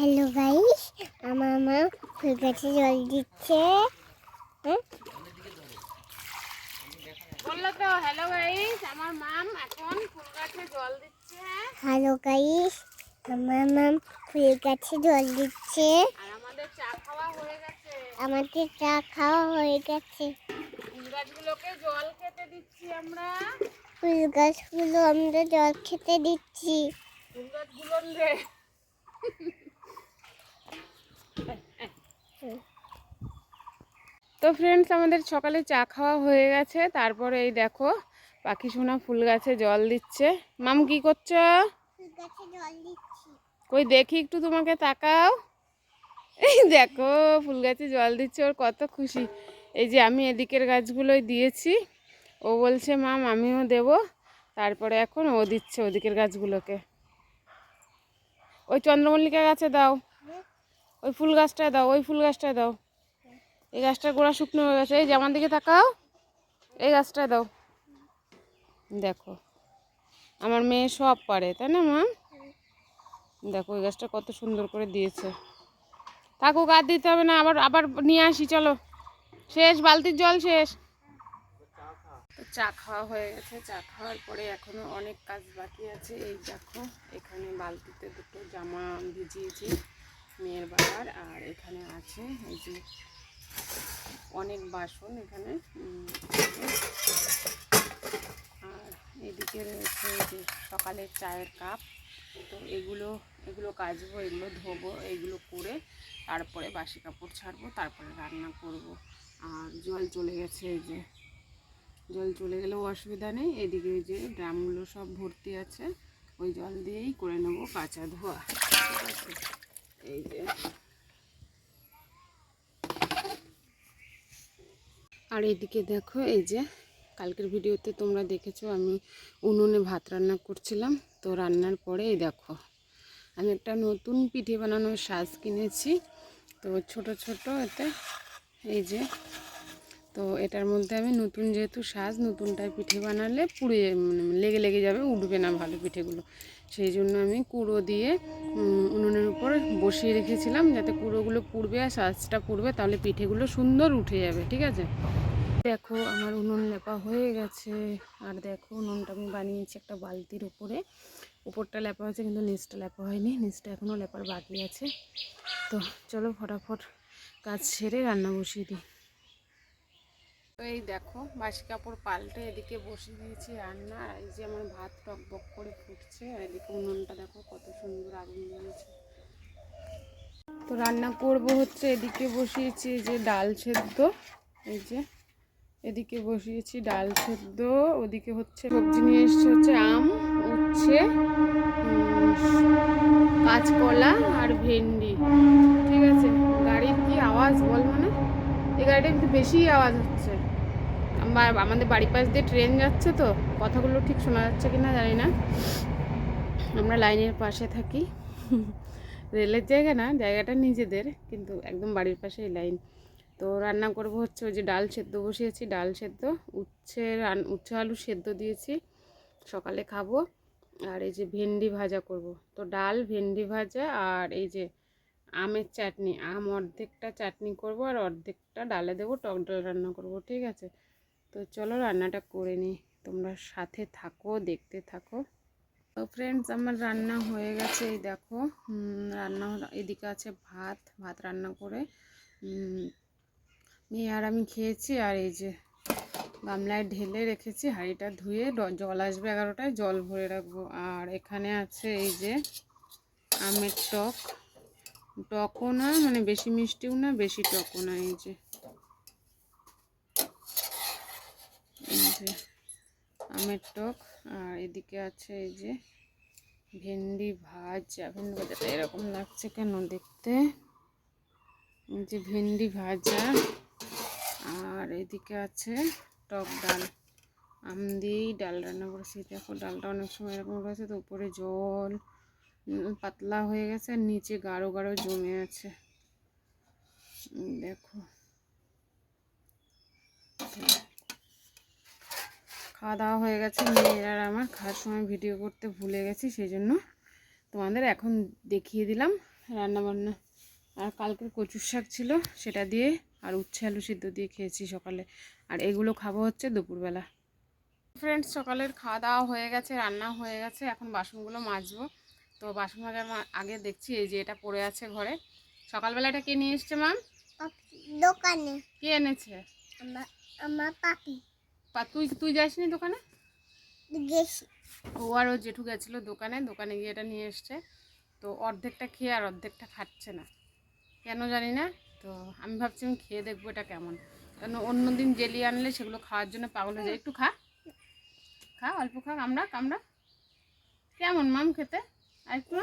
Hello guys আমার মা ফুল গাছে জল দিচ্ছে। হ্যাঁ বলল তো হ্যালো গাইস আমার মাম এখন ফুল গাছে জল দিচ্ছে। হ্যালো গাইস আমার মা ফুল গাছে জল দিচ্ছে। আর আমাদের চা খাওয়া হয়ে গেছে। আমাদের চা খাওয়া হয়ে গেছে। ফুল গাছগুলোকে জল খেতে দিচ্ছি আমরা। ফুল গাছগুলো আমরা জল খেতে দিচ্ছি। ফুল গাছগুলো তো ফ্রেন্ডস আমাদের সকালে চা খাওয়া হয়ে গেছে। তারপরে এই দেখো পাখি সোনা ফুল গাছে জল দিচ্ছে। মাম কি করছ? কই দেখি একটু তোমাকে তাকাও। এই দেখো ফুল গাছে জল দিচ্ছে ওর কত খুশি। এই যে আমি এদিকের গাছগুলোই দিয়েছি। ও বলছে মাম আমিও দেব। তারপরে এখন ও দিচ্ছে ওদিকের গাছগুলোকে। ওই চন্দ্রমল্লিকা গাছে দাও। ওই ফুল গাছটায় দাও, ওই ফুল গাছটায় দাও। এই গাছটার গোড়া শুকনো হয়ে গেছে। এই যে দিকে তাকাও। এই গাছটায় দাও। দেখো, আমার মেয়ে সব পারে, তাই না, মা? দেখো ওই গাছটা কত সুন্দর করে দিয়েছে। থাকুক, আর দিতে হবে না। আবার আবার নিয়ে আসি, চলো। শেষ, বালতির জল শেষ। চা খাওয়া হয়ে গেছে। চা খাওয়ার পরে এখনও অনেক কাজ বাকি আছে। এই দেখো, এখানে বালতিতে দুটো জামা ভিজিয়েছি। মেয়ের বাবার, আর এখানে আছে এই যে অনেক বাসন এখানে আর এদিকে রয়েছে এই যে সকালের চায়ের কাপ। তো এগুলো এগুলো কাচবো, এগুলো ধোবো, এগুলো করে তারপরে বাসি কাপড় ছাড়বো, তারপরে রান্না করব। আর জল চলে গেছে এই যে, জল চলে গেলেও অসুবিধা নেই। এদিকে ওই যে ড্রামগুলো সব ভর্তি আছে, ওই জল দিয়েই করে নেব কাঁচা ধোয়া। ঠিক আছে? এই যে। আর এদিকে দেখো, এই যে কালকের ভিডিওতে তোমরা দেখেছ, আমি উনুনে ভাত রান্না করছিলাম। তো রান্নার পরে এই দেখো, আমি একটা নতুন পিঠে বানানোর সাজ কিনেছি। তো ছোট ছোট এতে, এই যে তো এটার মধ্যে আমি নতুন যেহেতু সাজ নতুনটায় পিঠে বানালে পুড়ে মানে লেগে লেগে যাবে, উঠবে না ভালো পিঠেগুলো। সেই জন্য আমি কুড়ো দিয়ে উনুনের উপর বসিয়ে রেখেছিলাম যাতে কুড়োগুলো পুড়বে আর সাজটা পুড়বে, তাহলে পিঠেগুলো সুন্দর উঠে যাবে, ঠিক আছে? দেখো আমার উনুন লেপা হয়ে গেছে, আর দেখো উনুনটা আমি বানিয়েছি একটা বালতির উপরে। উপরটা লেপা হয়েছে কিন্তু নিচটা লেপা হয়নি, নিচটা এখনও লেপার বাকি আছে। তো চলো ফটাফট কাজ সেরে রান্না বসিয়ে দিই। তো এই দেখো, বাসি কাপড় পাল্টে এদিকে বসিয়ে দিয়েছি রান্না। এই যে আমার ভাত টক বক করে ফুটছে, আর এদিকে উনুনটা দেখো কত সুন্দর আগুন জ্বলছে তো রান্না করব হচ্ছে এদিকে বসিয়েছি যে ডাল সেদ্ধ, এই যে এদিকে বসিয়েছি ডাল সেদ্ধ, ওদিকে হচ্ছে সবজি নিয়ে এসছে হচ্ছে আম, উচ্ছে কাঁচকলা আর ভেন্ডি। ঠিক আছে? গাড়ির কি আওয়াজ বল মানে এই গাড়িটা একটু বেশি আওয়াজ হচ্ছে। আমাদের বাড়ির পাশ দিয়ে ট্রেন যাচ্ছে তো, কথাগুলো ঠিক শোনা যাচ্ছে কি না জানি না। আমরা লাইনের পাশে থাকি। রেলের জায়গা না, জায়গাটা নিজেদের, কিন্তু একদম বাড়ির পাশেই লাইন। তো রান্না করব হচ্ছে ওই যে ডাল সেদ্ধ বসিয়েছি, ডাল সেদ্ধ, উচ্ছে রান, উচ্ছে আলু সেদ্ধ দিয়েছি, সকালে খাব। আর এই যে ভেন্ডি ভাজা করব। তো ডাল, ভেন্ডি ভাজা আর এই যে আমের চাটনি, আম অর্ধেকটা চাটনি করব আর অর্ধেকটা ডালে দেবো, টক ডাল রান্না করব, ঠিক আছে? তো চলো রান্নাটা করে নিই। তোমরা সাথে থাকো, দেখতে থাকো। তো ফ্রেন্ডস আমার রান্না হয়ে গেছে, এই দেখো। রান্না এদিকে আছে ভাত ভাত রান্না করে। মেয়ে আর আমি খেয়েছি, আর এই যে গামলায় ঢেলে রেখেছি, হাঁড়িটা ধুয়ে জল আসবে এগারোটায়, জল ভরে রাখব। আর এখানে আছে এই যে আমের টক। টকও না মানে বেশি মিষ্টিও না, বেশি টকও না, এই যে। যে আমের টক আর এদিকে আছে এই যে ভেন্ডি ভাজা। ভেন্ডি ভাজাটা এরকম লাগছে কেন দেখতে? এই যে ভেন্ডি ভাজা আর এদিকে আছে টক ডাল। আম দিয়েই ডাল রান্না করেছি। দেখো ডালটা অনেক সময় এরকম করেছে তো উপরে জল পাতলা হয়ে গেছে আর নিচে গাঢ় গাঢ় জমে আছে। দেখো। খাওয়া দাওয়া হয়ে গেছে মেয়ের আর আমার খাওয়ার সময় ভিডিও করতে ভুলে গেছি সেই জন্য তোমাদের এখন দেখিয়ে দিলাম রান্না বান্না আর কালকের কচুর শাক ছিল সেটা দিয়ে আর উচ্ছে আলু সিদ্ধ দিয়ে খেয়েছি সকালে। আর এগুলো খাব হচ্ছে দুপুরবেলা। ফ্রেন্ডস সকালের খাওয়া দাওয়া হয়ে গেছে রান্না হয়ে গেছে এখন বাসনগুলো মাজবো। তো বাসন মাজার আগে দেখছি এই যে এটা পড়ে আছে ঘরে। সকালবেলা এটা কে নিয়ে এসছে মাম দোকানে। কে এনেছে? আমার পাপি। তুই তুই যাসনি দোকানে? গেছি। ও আর ও জেঠু গেছিল দোকানে দোকানে গিয়ে এটা নিয়ে এসছে। তো অর্ধেকটা খেয়ে আর অর্ধেকটা খাচ্ছে না। কেন জানি না? তো আমি ভাবছি আমি খেয়ে দেখব এটা কেমন। কারণ অন্য দিন জেলি আনলে সেগুলো খাওয়ার জন্য পাগল হয়ে যায়। একটু খা। খা অল্প খা কামড়া কামড়া। কেমন মাম খেতে? আর একটু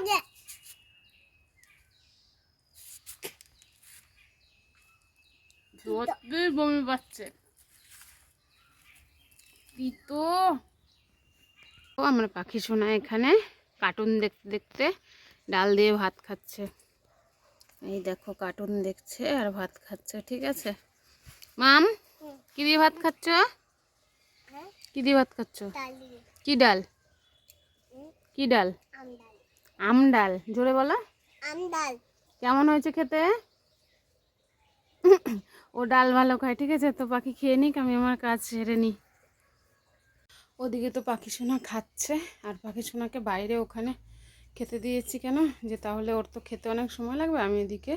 সত্যি বমি পাচ্ছে? তো ও আমরা পাখি শোনা এখানে কার্টুন দেখতে দেখতে। ডাল দিয়ে ভাত খাচ্ছে। এই দেখো কার্টুন দেখছে আর ভাত খাচ্ছে, ঠিক আছে? মাম, কি দিয়ে ভাত খাচ্ছ? কি দিয়ে ভাত খাচ্ছ? কি ডাল? কি ডাল? আম ডাল। জোরে বলো। কেমন হয়েছে খেতে? ও ডাল ভালো খায়, ঠিক আছে? তো পাখি খেয়ে নিক, আমি আমার কাজ সেরে নিই। ওদিকে তো পাখি সোনা খাচ্ছে, আর পাখি সোনাকে বাইরে ওখানে খেতে দিয়েছি কেন? যে তাহলে ওর তো খেতে অনেক সময় লাগবে, আমি এদিকে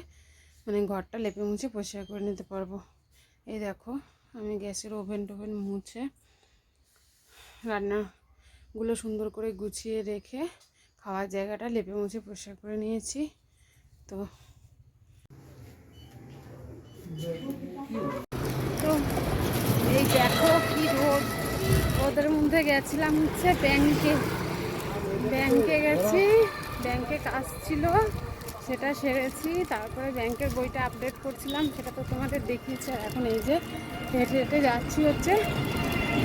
মানে ঘরটা লেপে মুছে পরিষ্কার করে নিতে পারব। এই দেখো, আমি গ্যাসের ওভেন টোভেন মুছে রান্নাগুলো সুন্দর করে গুছিয়ে রেখে খাওয়ার জায়গাটা লেপে মুছে পরিষ্কার করে নিয়েছি। তো তো এই দেখো কি রোদের মধ্যে গেছিলাম হচ্ছে ব্যাংকে। ব্যাংকে গেছি, ব্যাংকে কাজ ছিল, সেটা সেরেছি, তারপরে ব্যাংকের বইটা আপডেট করছিলাম, সেটা তো তোমাদের দেখিয়েছি। এখন এই যে হেঁটে হেঁটে যাচ্ছি হচ্ছে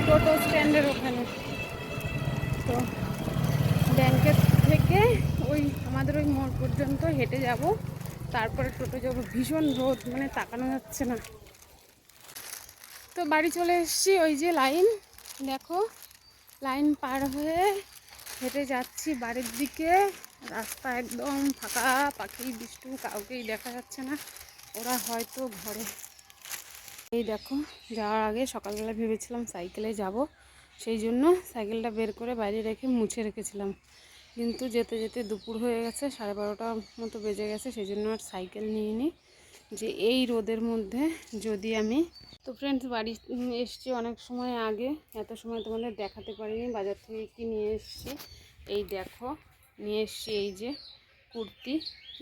টোটো স্ট্যান্ডের ওখানে। তো ব্যাংকের থেকে ওই আমাদের ওই মোড় পর্যন্ত হেঁটে যাব, তারপরে টোটো যাব। ভীষণ রোদ মানে তাকানো যাচ্ছে না। তো বাড়ি চলে এসেছি ওই যে লাইন। দেখো, লাইন পার হয়ে হেঁটে যাচ্ছি বাড়ির দিকে। রাস্তা একদম ফাঁকা, পাখি বিষ্টু কাউকেই দেখা যাচ্ছে না। ওরা হয়তো ঘরে। এই দেখো, যাওয়ার আগে সকালবেলা ভেবেছিলাম সাইকেলে যাব। সেই জন্য সাইকেলটা বের করে বাইরে রেখে মুছে রেখেছিলাম। কিন্তু যেতে যেতে দুপুর হয়ে গেছে, সাড়ে বারোটার মতো বেজে গেছে, সেই জন্য আর সাইকেল নিয়ে নিই যে এই রোদের মধ্যে যদি আমি, তো ফ্রেন্ডস বাড়ি এসছি অনেক সময় আগে, এত সময় তোমাদের দেখাতে পারিনি, বাজার থেকে কি নিয়ে এসছি। এই দেখো, নিয়ে এসছি এই যে কুর্তি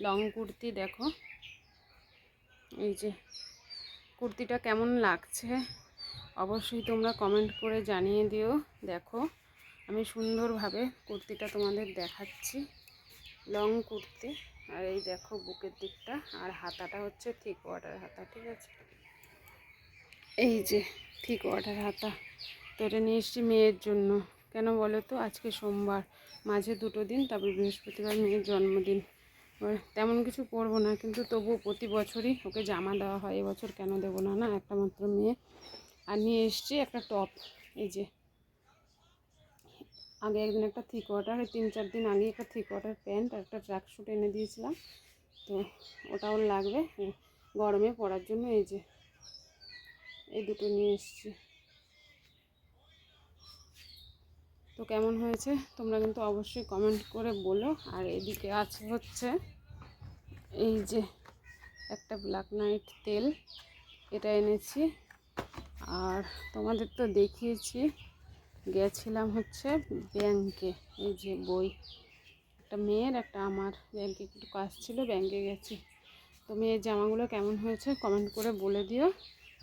লং কুর্তি দেখো। এই যে কুর্তিটা কেমন লাগছে, অবশ্যই তোমরা কমেন্ট করে জানিয়ে দিও। দেখো, আমি সুন্দরভাবে কুর্তিটা তোমাদের দেখাচ্ছি লং কুর্তি। আর এই দেখো বুকের দিকটা, আর হাতাটা হচ্ছে থিক ওয়াটার হাতা, ঠিক আছে? এই যে থিক ওয়াটার হাতা, তো এটা নিয়ে এসছি মেয়ের জন্য। কেন বলো তো? আজকে সোমবার, মাঝে দুটো দিন, তারপর বৃহস্পতিবার মেয়ের জন্মদিন। তেমন কিছু করব না, কিন্তু তবুও প্রতি বছরই ওকে জামা দেওয়া হয়, এবছর কেন দেবো না না? একটা মাত্র মেয়ে। আর নিয়ে এসছি একটা টপ এই যে আগে একদিন একটা থ্রি কোয়ার্টার তিন চার দিন আগে একটা থ্রি কোয়ার্টার প্যান্ট আর একটা ট্র্যাক স্যুট এনে দিয়েছিলাম। তো ওটাও লাগবে গরমে পরার জন্য এই যে, এই দুটো নিয়ে এসেছি। তো কেমন হয়েছে? তোমরা কিন্তু অবশ্যই কমেন্ট করে বলো। আর এদিকে আছে হচ্ছে এই যে একটা ব্ল্যাক নাইট তেল, এটা এনেছি। আর তোমাদের তো দেখিয়েছি গেছিলাম হচ্ছে ব্যাংকে, এই যে বই। একটা মেয়ের, একটা আমার ব্যাংকে একটু কাজ ছিল, ব্যাংকে গেছি। তো মেয়ের জামাগুলো কেমন হয়েছে কমেন্ট করে বলে দিও।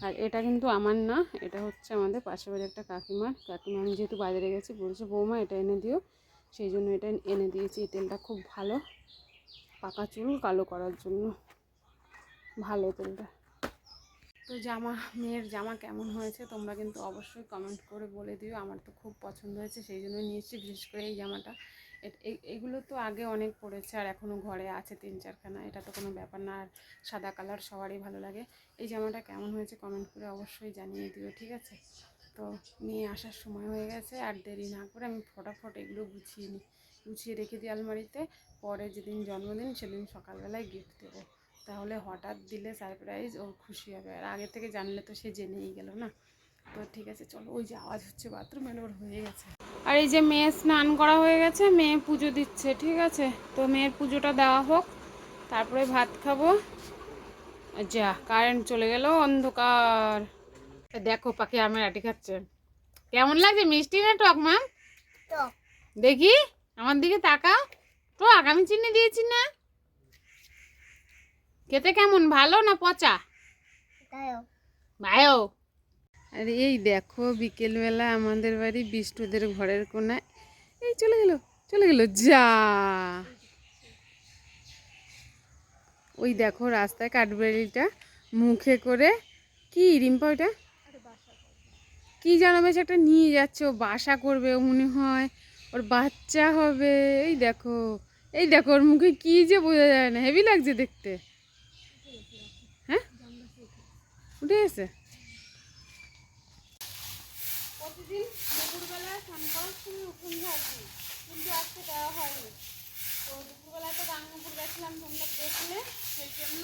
আর এটা কিন্তু আমার না, এটা হচ্ছে আমাদের পাশের বাড়ির একটা কাকিমার। কাকিমা, আমি যেহেতু বাজারে গেছি, বলছে, বৌমা, এটা এনে দিও। সেই জন্য এটা এনে দিয়েছি। তেলটা খুব ভালো, পাকা চুল, কালো করার জন্য। ভালো তেলটা। তো জামা, মেয়ের জামা কেমন হয়েছে তোমরা কিন্তু অবশ্যই কমেন্ট করে বলে দিও। আমার তো খুব পছন্দ হয়েছে, সেই জন্য নিয়েছি বিশেষ করে এই জামাটা। এগুলো তো আগে অনেক পড়েছে আর এখনও ঘরে আছে তিন চারখানা। এটা তো কোনো ব্যাপার না আর সাদা কালার সবারই ভালো লাগে। এই জামাটা কেমন হয়েছে কমেন্ট করে অবশ্যই জানিয়ে দিও, ঠিক আছে? তো নিয়ে আসার সময় হয়ে গেছে আর দেরি না করে আমি ফটাফট এগুলো গুছিয়ে নিই গুছিয়ে রেখে দিই আলমারিতে, পরে যেদিন জন্মদিন সেদিন সকালবেলায় গিফট দেবো। তাহলে হঠাৎ দিলে সারপ্রাইজ ওর খুশি হবে। আর আগে থেকে জানলে তো সে জেনেই গেল না। তো ঠিক আছে চলো ওই যে আওয়াজ হচ্ছে বাথরুম এলো ওর হয়ে গেছে। আর এই যে মেয়ে স্নান করা হয়ে গেছে মেয়ে পুজো দিচ্ছে ঠিক আছে? তো মেয়ের পুজোটা দেওয়া হোক তারপরে ভাত খাব। যা কারেন্ট চলে গেল অন্ধকার। দেখো পাখি আমের আটি খাচ্ছে। কেমন লাগছে? মিষ্টি না টক ম্যাম তো দেখি আমার দিকে তাকাও। তো আগামী চিনি দিয়েছি না? খেতে কেমন ভালো না পচা? ভাইও আর এই দেখো বিকেলবেলা আমাদের বাড়ি বিষ্টুদের ঘরের কোনায়। এই চলে গেল চলে গেল যা। ওই দেখো রাস্তায় কাঠবেরিটা মুখে করে কি রিম্পা ওইটা? কি জানো বেশ একটা নিয়ে যাচ্ছে ও বাসা করবে ও মনে হয় ওর বাচ্চা হবে। এই দেখো এই দেখো ওর মুখে কি যে বোঝা যায় না হেভি লাগছে দেখতে হ্যাঁ উঠে গেছে। প্রতিদিন দুপুরবেলা স্নান করার সময় উঠুন ঝাড়ছি কিন্তু আজকে দেওয়া হয়নি। তো দুপুরবেলা তো গাঙ্গপুর গেছিলাম তোমরা দেখলে সেই জন্য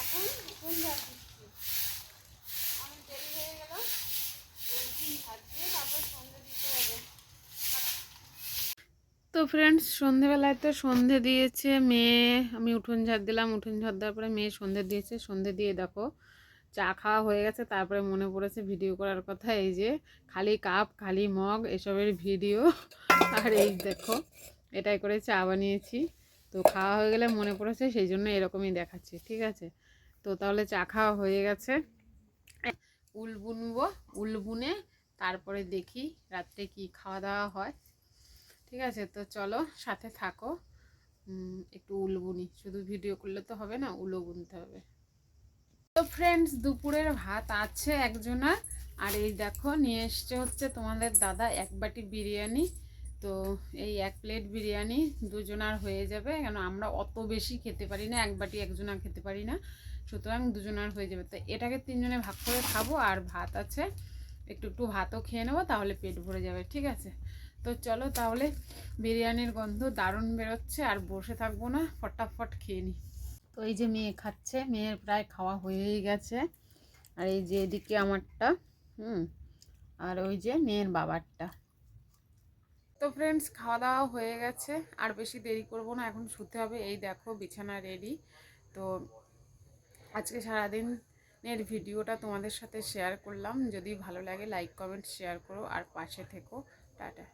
এখন উঠুন ঝাড় দিচ্ছি অনেক দেরি হয়ে গেল। তো উঠুন ঝাড় দিয়ে তারপর সন্ধ্যে দিতে হবে। তো ফ্রেন্ডস সন্ধেবেলায় তো সন্ধে দিয়েছে মেয়ে। আমি উঠোন ঝাড় দিলাম। উঠোন ঝাড় দেওয়ার পরে মেয়ে সন্ধে দিয়েছে। সন্ধে দিয়ে দেখো চা খাওয়া হয়ে গেছে, তারপরে মনে পড়েছে ভিডিও করার কথা, এই যে খালি কাপ, খালি মগ, এসবের ভিডিও। আর এই দেখো, এটাই করে চা বানিয়েছি। তো খাওয়া হয়ে গেলে মনে পড়েছে, সেই জন্য এরকমই দেখাচ্ছি, ঠিক আছে? তো তাহলে চা খাওয়া হয়ে গেছে। উল বুনবো, উল বুনে তারপরে দেখি রাত্রে কি খাওয়া দাওয়া হয়, ঠিক আছে? তো চলো সাথে থাকো। একটু উল বুনি, শুধু ভিডিও করলে তো হবে না, উলও বুনতে হবে। তো ফ্রেন্ডস দুপুরের ভাত আছে একজনার আর এই দেখো, নিয়ে এসছে হচ্ছে তোমাদের দাদা এক বাটি বিরিয়ানি। তো এই এক প্লেট বিরিয়ানি দুজনার হয়ে যাবে, কেন আমরা অত বেশি খেতে পারি না, এক বাটি একজনা খেতে পারি না, সুতরাং দুজনার হয়ে যাবে। তো এটাকে তিনজনে ভাগ করে খাব, আর ভাত আছে। একটু একটু ভাতও খেয়ে নেব, তাহলে পেট ভরে যাবে, ঠিক আছে? তো চলো তাহলে, বিরিয়ানির গন্ধ দারুণ বেরোচ্ছে, আর বসে থাকব না, ফটাফট খেয়ে নিই তো এই যে মেয়ে খাচ্ছে, মেয়ের প্রায় খাওয়া হয়েই গেছে। আর এই যে এদিকে আমারটা, হুম, আর ওই যে মেয়ের বাবারটা। তো ফ্রেন্ডস খাওয়া দাওয়া হয়ে গেছে, আর বেশি দেরি করব না, এখন শুতে হবে। এই দেখো, বিছানা রেডি তো আজকে সারাদিনের ভিডিওটা তোমাদের সাথে শেয়ার করলাম। যদি ভালো লাগে লাইক কমেন্ট শেয়ার করো। আর পাশে থেকো। টাটা।